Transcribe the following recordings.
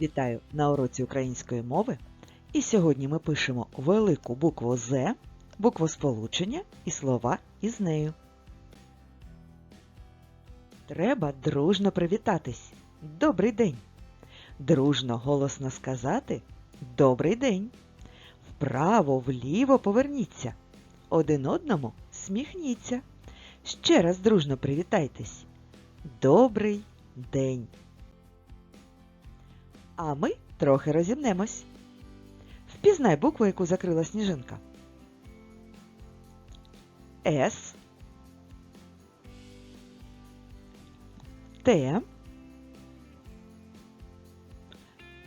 Вітаю на уроці української мови. І сьогодні ми пишемо велику букву З, букву сполучення і слова із нею. Треба дружно привітатись. Добрий день. Дружно голосно сказати Добрий день. Вправо, вліво поверніться. Один одному сміхніться. Ще раз дружно привітайтесь. Добрий день. А ми трохи розімнемось. Впізнай букву, яку закрила сніжинка. С. Т.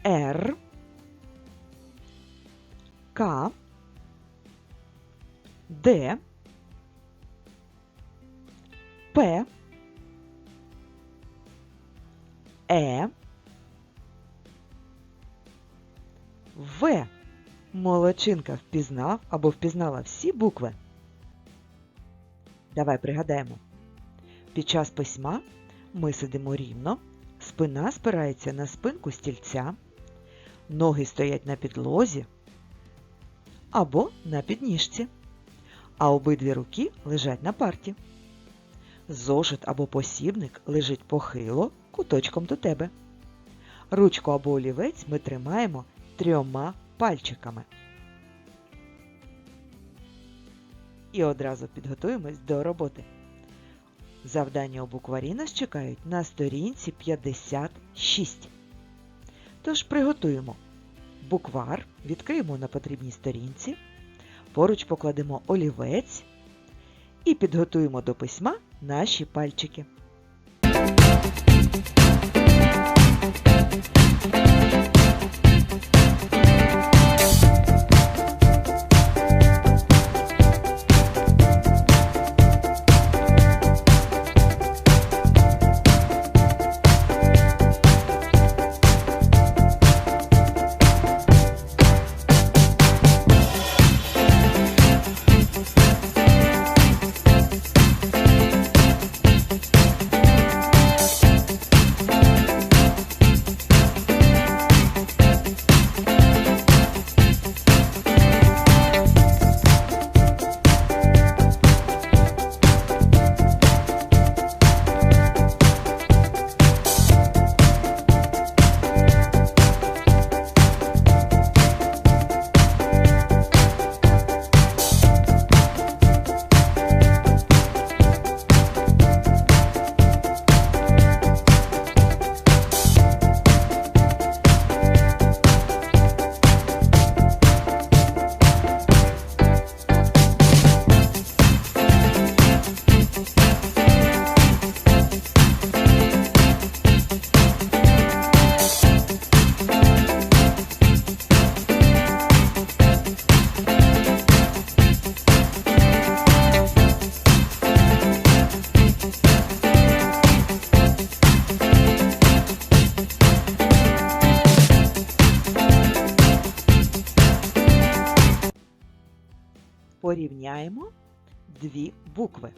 Р. К. Д. П. Е. В. Молодчинка впізнав або впізнала всі букви. Давай пригадаємо. Під час письма ми сидимо рівно, спина спирається на спинку стільця, ноги стоять на підлозі або на підніжці, а обидві руки лежать на парті. Зошит або посібник лежить похило куточком до тебе. Ручку або олівець ми тримаємо трьома пальчиками. І одразу підготуємось до роботи. Завдання у букварі нас чекають на сторінці 56. Тож приготуємо буквар, відкриємо на потрібній сторінці, поруч покладемо олівець і підготуємо до письма наші пальчики. Порівняємо дві букви.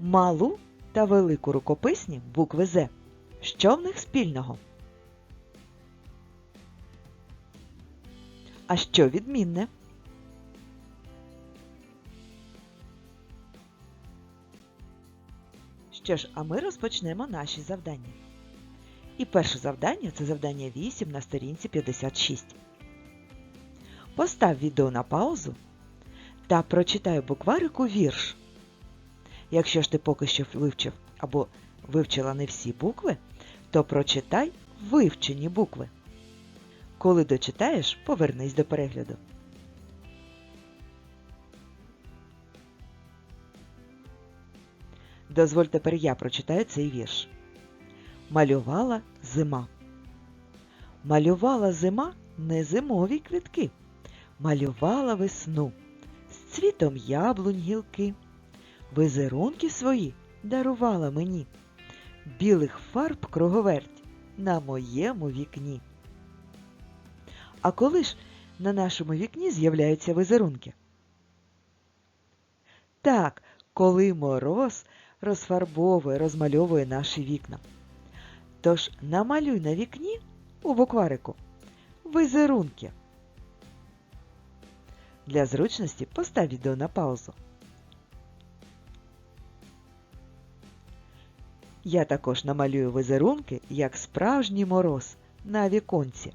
Малу та велику рукописні букви З. Що в них спільного? А що відмінне? Що ж, а ми розпочнемо наші завдання. І перше завдання це завдання 8 на сторінці 56. Постав відео на паузу та прочитай букварику вірш. Якщо ж ти поки що вивчив або вивчила не всі букви, то прочитай вивчені букви. Коли дочитаєш, повернись до перегляду. Дозволь тепер я прочитаю цей вірш. Малювала зима. Малювала зима не зимові квітки. Малювала весну цвітом яблунь гілки. Визерунки свої дарувала мені. Білих фарб круговерть на моєму вікні. А коли ж на нашому вікні з'являються визерунки? Так, коли мороз розфарбовує, розмальовує наші вікна. Тож намалюй на вікні у букварику? Візерунки. Для зручності постав відео на паузу. Я також намалюю візерунки, як справжній мороз на віконці.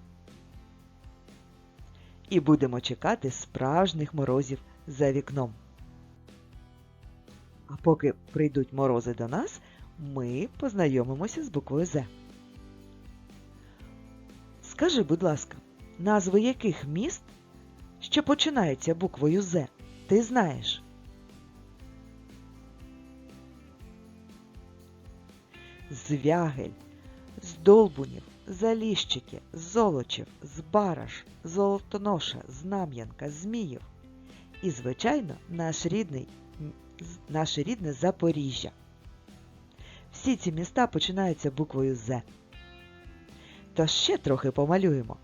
І будемо чекати справжніх морозів за вікном. А поки прийдуть морози до нас, ми познайомимося з буквою З. Скажи, будь ласка, назви яких міст, що починаються буквою З, ти знаєш? Звягель, Здолбунів, Заліщики, Золочів, Збараш, Золотоноша, Знам'янка, Зміїв. І, звичайно, наш рідний, наше рідне Запоріжжя. Всі ці міста починаються буквою З. Тож ще трохи помалюємо.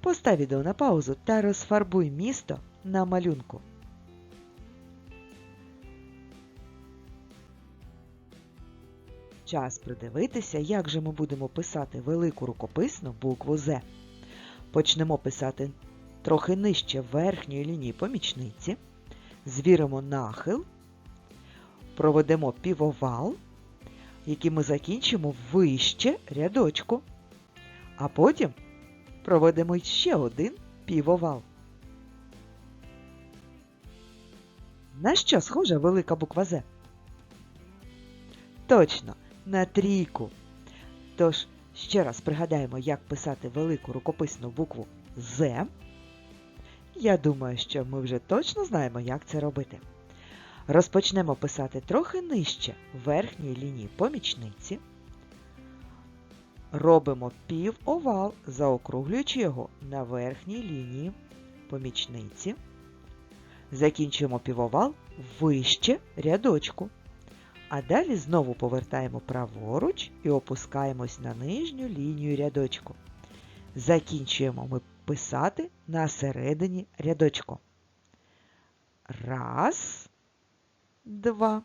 Постав відео на паузу та розфарбуй місто на малюнку. Час придивитися, як же ми будемо писати велику рукописну букву З. Почнемо писати трохи нижче верхньої лінії помічниці, звіримо нахил, проведемо півовал, який ми закінчимо вище рядочку, а потім проведемо ще один півовал. На що схожа велика буква З? Точно, на трійку. Тож, ще раз пригадаємо, як писати велику рукописну букву З. Я думаю, що ми вже точно знаємо, як це робити. Розпочнемо писати трохи нижче верхньої лінії помічниці. Робимо півовал, заокруглюючи його на верхній лінії помічниці. Закінчуємо півовал вище рядочку. А далі знову повертаємо праворуч і опускаємось на нижню лінію рядочку. Закінчуємо ми писати на середині рядочку. Раз, два.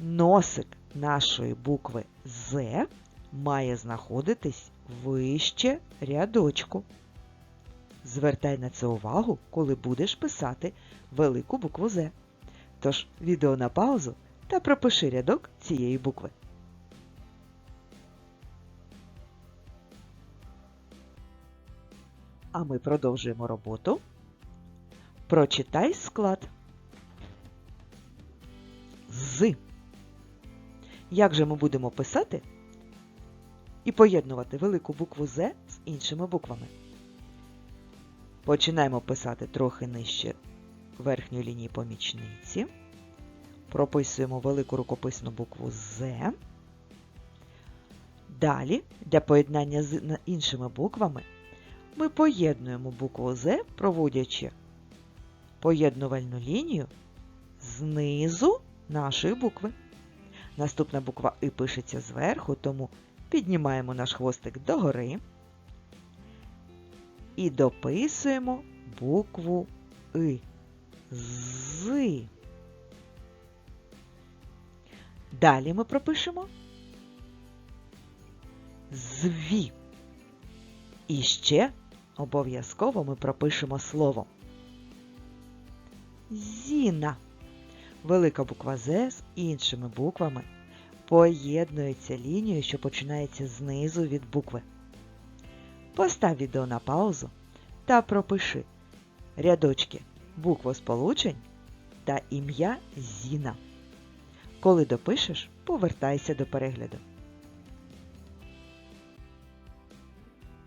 Носик нашої букви З має знаходитись вище рядочку. Звертай на це увагу, коли будеш писати велику букву З. Тож відео на паузу та пропиши рядок цієї букви. А ми продовжуємо роботу. Прочитай склад. З. Як же ми будемо писати і поєднувати велику букву З з іншими буквами? Починаємо писати трохи нижче верхньої лінії помічниці. Прописуємо велику рукописну букву З. Далі, для поєднання з іншими буквами, ми поєднуємо букву З, проводячи поєднувальну лінію знизу нашої букви. Наступна буква І пишеться зверху, тому піднімаємо наш хвостик догори і дописуємо букву И. З. Далі ми пропишемо зві. І ще обов'язково ми пропишемо слово. Зіна. Велика буква З з іншими буквами поєднується лінією, що починається знизу від букви. Постав відео на паузу та пропиши рядочки буквосполучень та ім'я Зіна. Коли допишеш, повертайся до перегляду.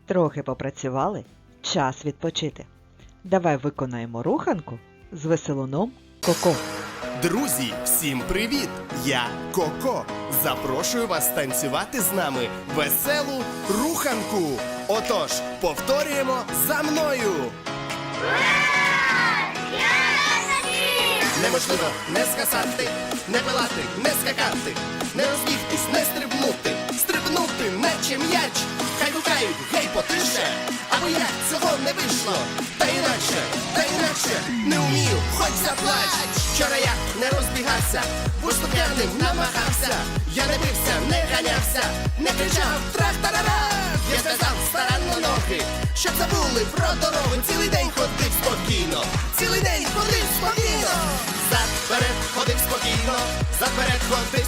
Трохи попрацювали, час відпочити. Давай виконаємо руханку з веселуном Коко. Друзі, всім привіт! Я Коко. Запрошую вас танцювати з нами веселу руханку. Отож, повторюємо за мною. Неможливо не скасати, не пилати, не скакати, не розбігтись, не стрибнути, стрибнути, наче м'яч. Хай гукають, гей, потише, або як цього не вийшло. Та інакше, та інакше, не вмію, хоч заплач. Вчора я не розбігався, виступняним намагався. Я не бився, не ганявся, не кричав трах-тарара! Я сказав старанно ноги, щоб забули про дорогу Цілий день ходив спокійно, цілий день ходив спокійно. Зад вперед ходив спокійно, зад вперед ходив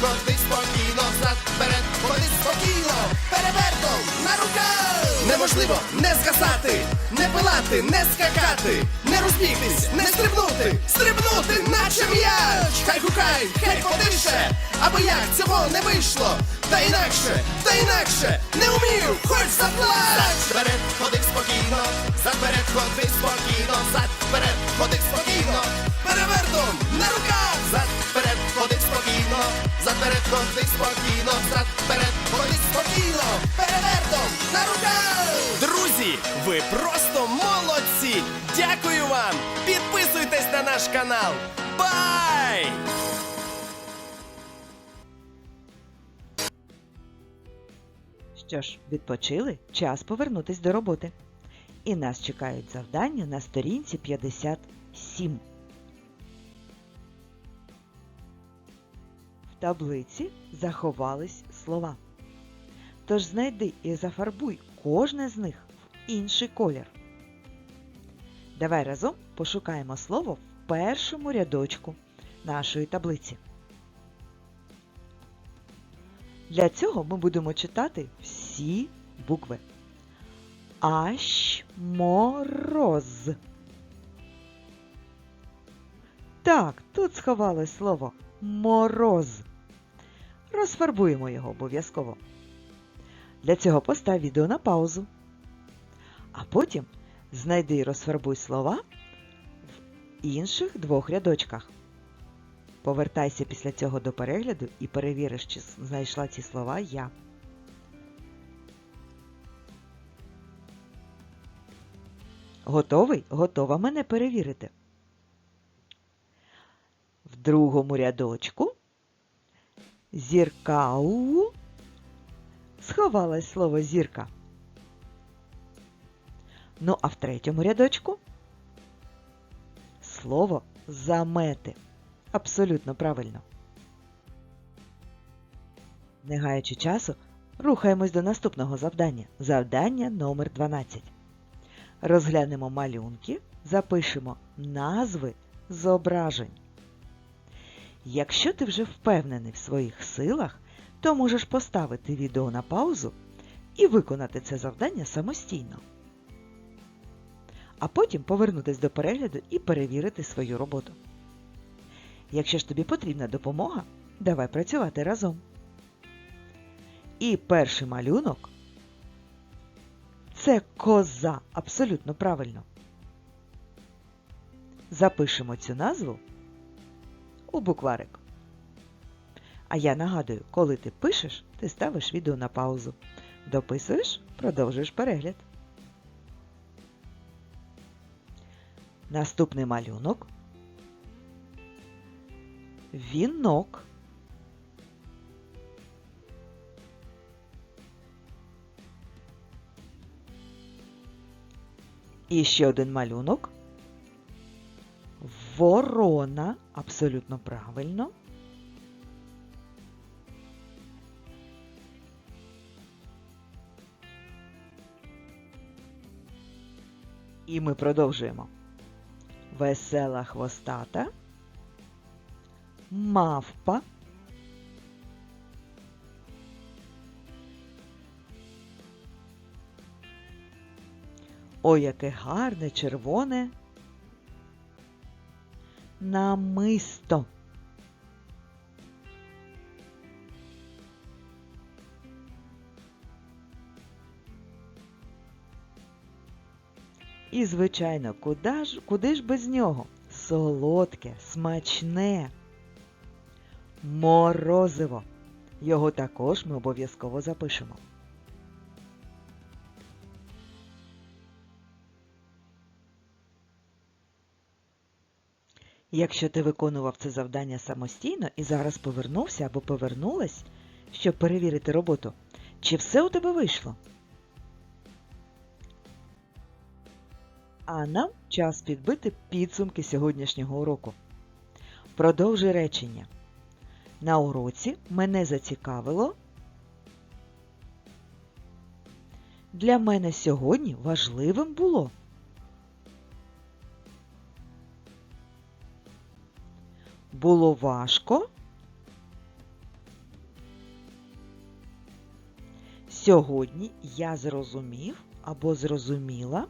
ходив спокійно, зад вперед ходив спокійно, перевертом на руках. Неможливо не згасати, не пилати, не скакати, не розбігтись, не стрибнути, стрибнути, наче м'яч. Хай гукай, хай подише, аби як цього не вийшло. Та інакше, та інакше, не умів, хоч заплач. Вперед ходив спокійно, зад вперед ходив спокійно, зад вперед ходив спокійно, перевертом на руках, вперед ходив спокійно, зад вперед ходив спокійно, перевертом на руках. Друзі, ви просто молодці! Дякую вам! Підписуйтесь на наш канал. Бай! Що ж, відпочили? Час повернутись до роботи. І нас чекають завдання на сторінці 57. Таблиці заховались слова. Тож знайди і зафарбуй кожне з них в інший колір. Давай разом пошукаємо слово в першому рядочку нашої таблиці. Для цього ми будемо читати всі букви. Ащ мороз. Так, тут сховалось слово мороз. Розфарбуємо його обов'язково. Для цього постав відео на паузу. А потім знайди і розфарбуй слова в інших двох рядочках. Повертайся після цього до перегляду і перевіриш, чи знайшла ці слова я. Готовий? Готова мене перевірити. В другому рядочку зіркау сховалось слово зірка. Ну, а в третьому рядочку слово замети. Абсолютно правильно. Не гаючи часу, рухаємось до наступного завдання. Завдання номер 12. Розглянемо малюнки, запишемо назви зображень. Якщо ти вже впевнений в своїх силах, то можеш поставити відео на паузу і виконати це завдання самостійно. А потім повернутись до перегляду і перевірити свою роботу. Якщо ж тобі потрібна допомога, давай працювати разом. І перший малюнок це коза. Абсолютно правильно. Запишемо цю назву у букварик. А я нагадую, коли ти пишеш, ти ставиш відео на паузу. Дописуєш, продовжуєш перегляд. Наступний малюнок. Вінок. І ще один малюнок. Ворона. Абсолютно правильно. І ми продовжуємо. Весела хвостата. Мавпа. Ой, яке гарне червоне намисто. І, звичайно, куди ж, куди ж без нього? Солодке, смачне. Морозиво. Його також ми обов'язково запишемо. Якщо ти виконував це завдання самостійно і зараз повернувся або повернулась, щоб перевірити роботу, чи все у тебе вийшло? А нам час підбити підсумки сьогоднішнього уроку. Продовжуй речення. На уроці мене зацікавило. Для мене сьогодні важливим було. Було важко. Сьогодні я зрозумів або зрозуміла.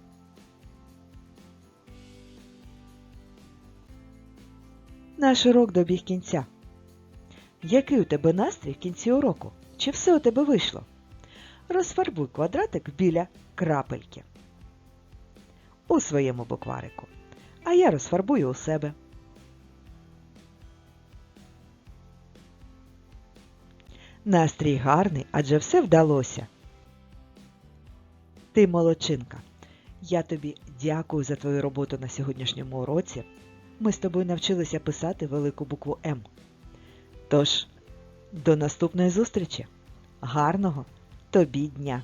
Наш урок добіг кінця. Який у тебе настрій в кінці уроку? Чи все у тебе вийшло? Розфарбуй квадратик біля крапельки у своєму букварику. А я розфарбую у себе. Настрій гарний, адже все вдалося. Ти молодчинка. Я тобі дякую за твою роботу на сьогоднішньому уроці. Ми з тобою навчилися писати велику букву М. Тож, до наступної зустрічі. Гарного тобі дня!